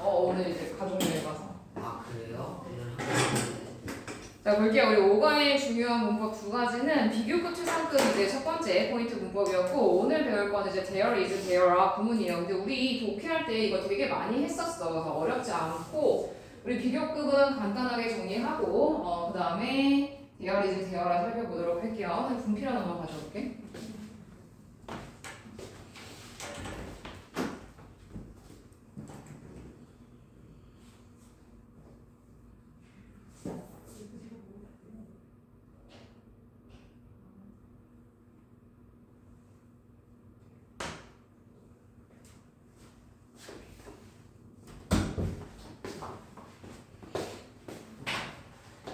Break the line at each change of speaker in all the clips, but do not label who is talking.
어 오늘 이제 가족 여행 가서.
아 그래요?
자 볼게요. 우리 5과의 중요한 문법 두 가지는 비교급 최상급 이제 첫 번째 포인트 문법이었고 오늘 배울 거는 이제 there is, there are 구문이에요. 근데 우리 독해할 때 이거 되게 많이 했었어. 그래서 어렵지 않고 우리 비교급은 간단하게 정리하고 어, 그 다음에 there is, there are 살펴보도록 할게요. 분필 하나만 가져올게.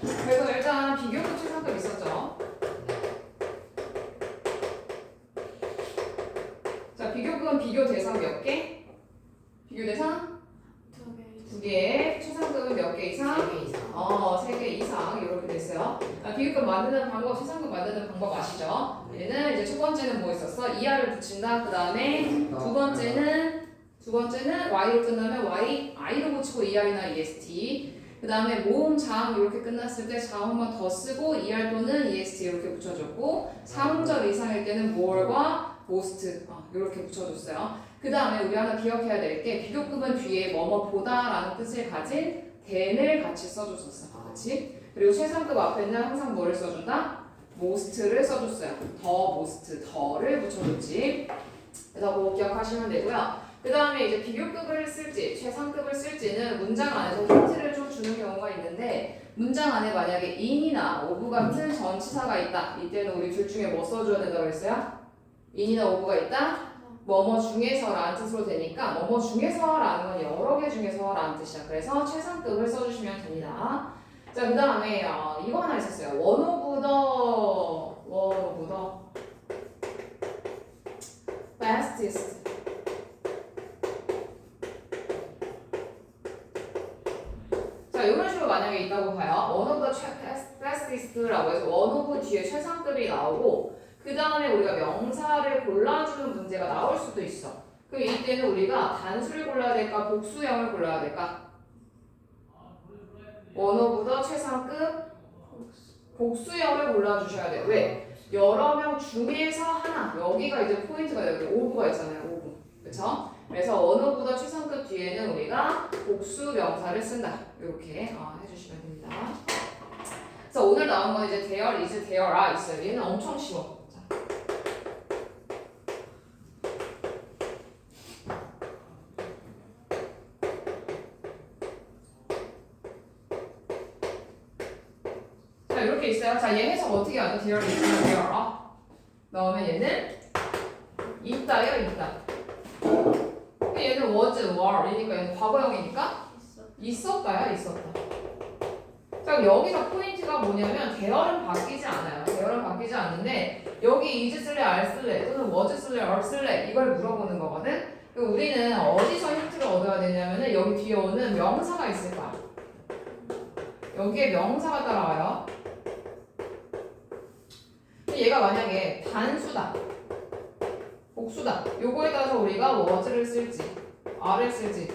그래서 일단 비교급 최상급 있었죠. 자 비교급은 비교 대상 몇 개? 비교 대상 두 개. 최상급은 몇개 이상?
3개 이상
어, 세 개 이상 이렇게 됐어요. 자, 비교급 만드는 방법, 최상급 만드는 방법 아시죠? 얘는 이제 첫 번째는 뭐 있었어? 이하를 붙인다. 그 다음에 두 번째는 두 번째는 y로 끝나면 y i로 붙이고 er이나 est. 그 다음에 모음 장 이렇게 끝났을 때번더 쓰고 er 또는 est 이렇게 붙여줬고 3절 이상일 때는 more과 most 어, 이렇게 붙여줬어요. 그 다음에 우리 하나 기억해야 될 게 비교급은 뒤에 뭐뭐 보다라는 뜻을 가진 then을 같이 써줬었어. 그렇지? 그리고 최상급 앞에는 항상 뭐를 써준다? most를 써줬어요. 더 most 더를 붙여줬지. 그래서 그거 기억하시면 되고요. 그 다음에 이제 비교급을 쓸지 최상급을 쓸지는 문장 안에서 힌트를 좀 주는 경우가 있는데 문장 안에 만약에 in이나 of 같은 전치사가 있다. 이때는 우리 둘 중에 뭐 써줘야 된다고 했어요? in이나 of가 있다? 뭐뭐 중에서라는 뜻으로 되니까 뭐뭐 중에서라는 건 여러 개 중에서라는 뜻이야. 그래서 최상급을 써주시면 됩니다. 자, 그 다음에 어, 이거 하나 있었어요. 원 오브 더, 원 오브 더. 자, 이런 식으로 만약에 있다고 봐요. 원 오브 더 fastest라고 해서 원 오브 뒤에 최상급이 나오고 그 다음에 우리가 명사를 골라주는 문제가 나올 수도 있어. 그럼 이때는 우리가 단수를 골라야 될까, 복수형을 골라야 될까? 원 오브 더 최상급 복수형을 골라주셔야 돼요. 왜? 여러 명 중에서 하나. 여기가 이제 포인트가 여기 오브가 있잖아요. 오브. 그쵸? 그래서 원 오브 더 최상급 뒤에는 우리가 복수 명사를 쓴다. 이렇게 어, 해주시면 됩니다. 그래서 오늘 나온 건 이제 is, there are 있어요. 얘는 엄청 쉬워. 자. 자 이렇게 있어요. 자 얘 해석 어떻게 하죠? is, there are 넣으면 얘는 있다요, 있다. 근데 얘는 was, were이니까 얘는 과거형이니까 있었다야, 있었다. 자 그럼 여기서 포인트가 뭐냐면 대열은 바뀌지 않아요. 대열은 바뀌지 않는데 여기 is 쓸래, are 쓸래 또는 was 쓸래, are 쓸래 이걸 물어보는 거거든. 우리는 어디서 힌트를 얻어야 되냐면은 여기 뒤에 오는 명사가 있을 거야. 여기에 명사가 따라와요. 얘가 만약에 단수다, 복수다. 요거에 따라서 우리가 was를 쓸지, are를 쓸지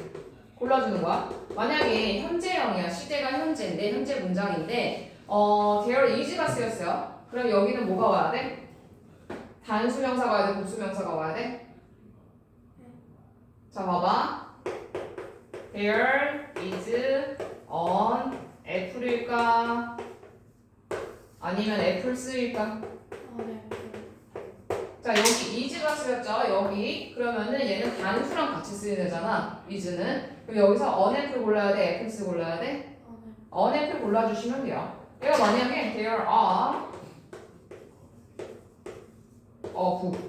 골라주는 거야. 만약에 현재형이야. 시제가 현재인데 현재 문장인데 어 there is가 쓰였어요. 그럼 여기는 뭐가 와야 돼? 단수 명사가 와야 돼? 복수 명사가 와야 돼? 자 봐봐. There is an apple일까? 아니면 apple스일까? 자 여기 is가 쓰였죠? 여기 그러면은 얘는 단수랑 같이 쓰여야 되잖아. is는 그럼 여기서 apple 골라야 돼? apples 골라야 돼? apple 골라주시면 돼요. 얘가 만약에 there are 어 book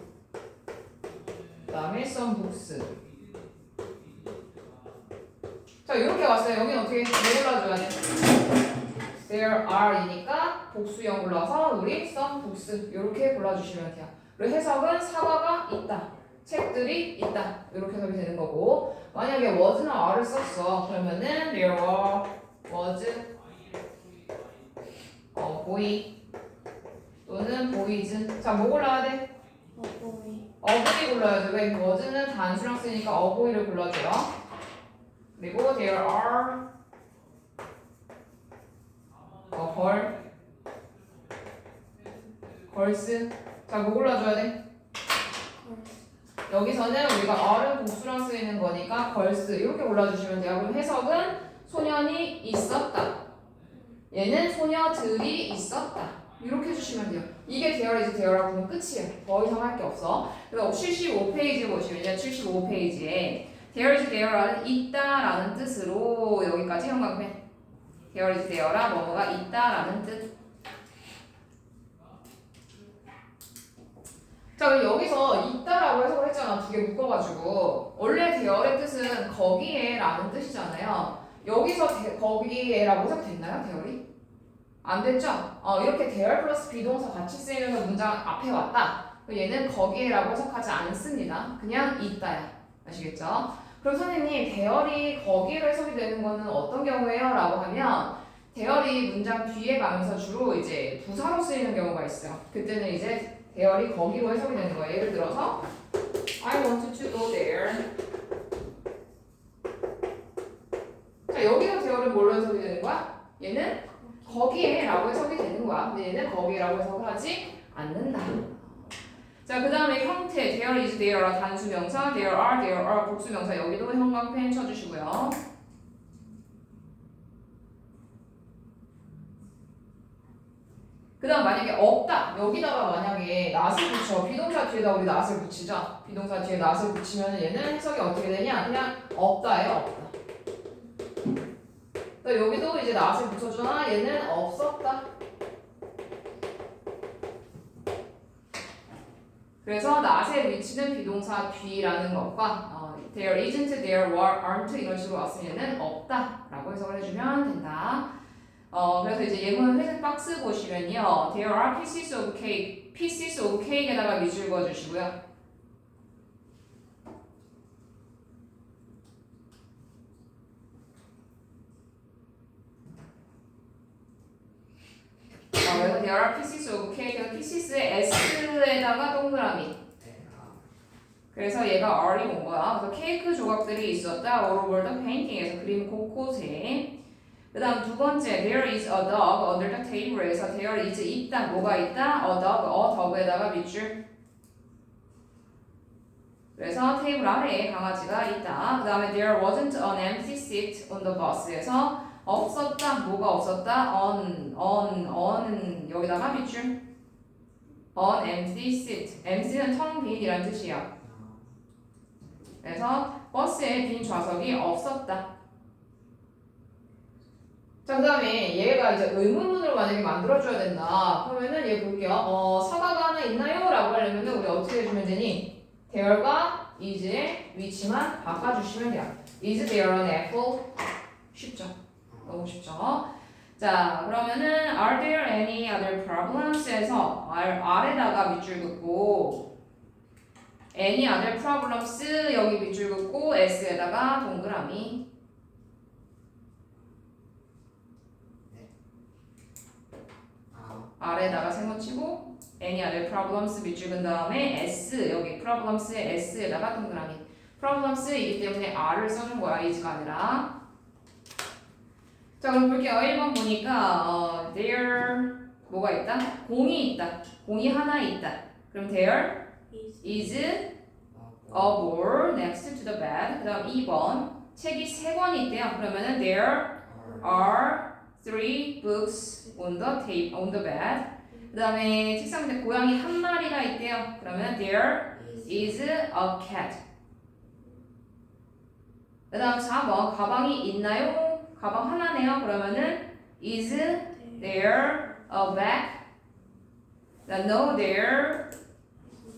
그 다음에 some books 자 이렇게 왔어요. 여기는 어떻게 뭐 골라줘야 돼? There are이니까 복수형 골라서 우리 some books 이렇게 골라주시면 돼요. 그리고 해석은 사과가 있다. 책들이 있다. 이렇게 해석이 되는 거고 만약에 was나 are를 썼어. 그러면은 there were, was, 어, boy 또는 boys. 자, 뭐 골라야 돼? 어보이 골라야죠. 왜? was는 단수랑 쓰니까 어보이를 골라줘요. 그리고 there are 어, 걸 걸스 자, 뭐 골라줘야 돼? 여기서는 우리가 어른 복수랑 쓰이는 거니까 걸스 이렇게 골라주시면 돼요. 그럼 해석은 소년이 있었다. 얘는 소녀들이 있었다. 이렇게 해주시면 돼요. 이게 대열이지 대열하고 그럼 끝이에요. 더 이상 할 게 없어. 그래서 75페이지 보시면요. 75페이지에 대열이지 대열하는 있다라는 뜻으로 여기까지 형광펜. 대열이지 대열아 뭐뭐가 있다라는 뜻. 자, 그럼 여기서 있다라고 해석을 했잖아. 두 개 묶어가지고. 원래 대열의 뜻은 거기에 라는 뜻이잖아요. 여기서 대- 거기에라고 해석됐나요, 대열이? 안 됐죠? 어, 이렇게 대열 플러스 비동사 같이 쓰이면서 문장 앞에 왔다. 얘는 거기에라고 해석하지 않습니다. 그냥 있다야. 아시겠죠? 그럼 선생님, 대열이 거기로 해석이 되는 거는 어떤 경우예요? 라고 하면 대열이 문장 뒤에 가면서 주로 이제 부사로 쓰이는 경우가 있어요. 그때는 이제 대열이 거기로 해석이 되는 거예요. 예를 들어서 I want to go there. 자 여기서 대열은 뭘로 해석이 되는 거야? 얘는 거기에라고 해석이 되는 거야. 근데 얘는 거기에라고 해석을 하지 않는다. 자, 그 다음에 형태, there is, there 단수명사, there are, there are 복수명사 여기도 형광펜 쳐주시고요. 그 다음 만약에 없다. 여기다가 만약에 낫을 붙여. 비동사 뒤에다 우리 낫을 붙이자 비동사 뒤에 낫을 붙이면 얘는 해석이 어떻게 되냐? 그냥 없다예요 없다. 또 여기도 이제 낫을 붙여주나? 얘는 없었다. 그래서 낫의 위치는 비동사 뒤라는 것과 어, there isn't, there aren't 이런 식으로 왔으면 얘는 없다 라고 해석을 해주면 된다 어, 그래서 이제 예문 회색 박스 보시면요. There are pieces of cake. pieces of cake에다가 밑줄 그어주시고요. 어, 그래서 there are pieces of cake. 그래서 pieces의 s에다가 동그라미. 그래서 얘가 R이 온 거야. 그래서 케이크 조각들이 있었다. all over the painting에서 그림 곳곳에. 그 다음 두 번째, there is a dog under the table에서 there is 있다, 뭐가 있다? a dog, a dog에다가 밑줄. 그래서 테이블 아래에 강아지가 있다. 그 다음에 there wasn't an empty seat on the bus에서 없었다, 뭐가 없었다? on, on, on 여기다가 밑줄. an empty seat. empty는 텅 빈이란 뜻이야. 그래서 버스에 빈 좌석이 없었다. 자, 그 다음에 얘가 이제 의문문으로 만약에 만들어줘야 된다. 그러면은 얘 볼게요. 어, 사과가 하나 있나요? 라고 하려면은 우리 어떻게 해주면 되니? 대열과 is의 위치만 바꿔주시면 돼요. Is there an apple? 쉽죠? 너무 쉽죠? 자, 그러면은 Are there any other problems에서 R에다가 밑줄 긋고 Any other problems 여기 밑줄 긋고 S에다가 동그라미 아래다가 세모 치고 any other problems 밑줄 근 다음에 s 여기 problems의 s에다가 동그라미. problems이기 때문에 r을 써준 거야 is가 아니라. 자 그럼 볼게요. 1번 보니까 어, there 뭐가 있다? 공이 있다. 공이 하나 있다. 그럼 there is a ball next to the bed. 그 다음 2번 책이 세 권이 있대요. 그러면은 there are three books on the table on the bed. 그 다음에 책상 밑에 고양이 한 마리가 있대요. 그러면 there is a cat. 그 다음 4번 가방이 있나요? 가방 하나네요. 그러면은 is there a bag? no there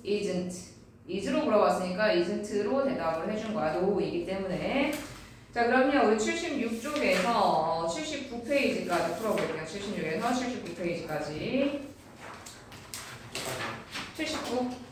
isn't. is로 물어봤으니까 isn't로 대답을 해준 거야. no이기 때문에. 자 그럼요 우리 76쪽에서 79페이지까지 풀어볼게요. 76에서 79페이지까지. 79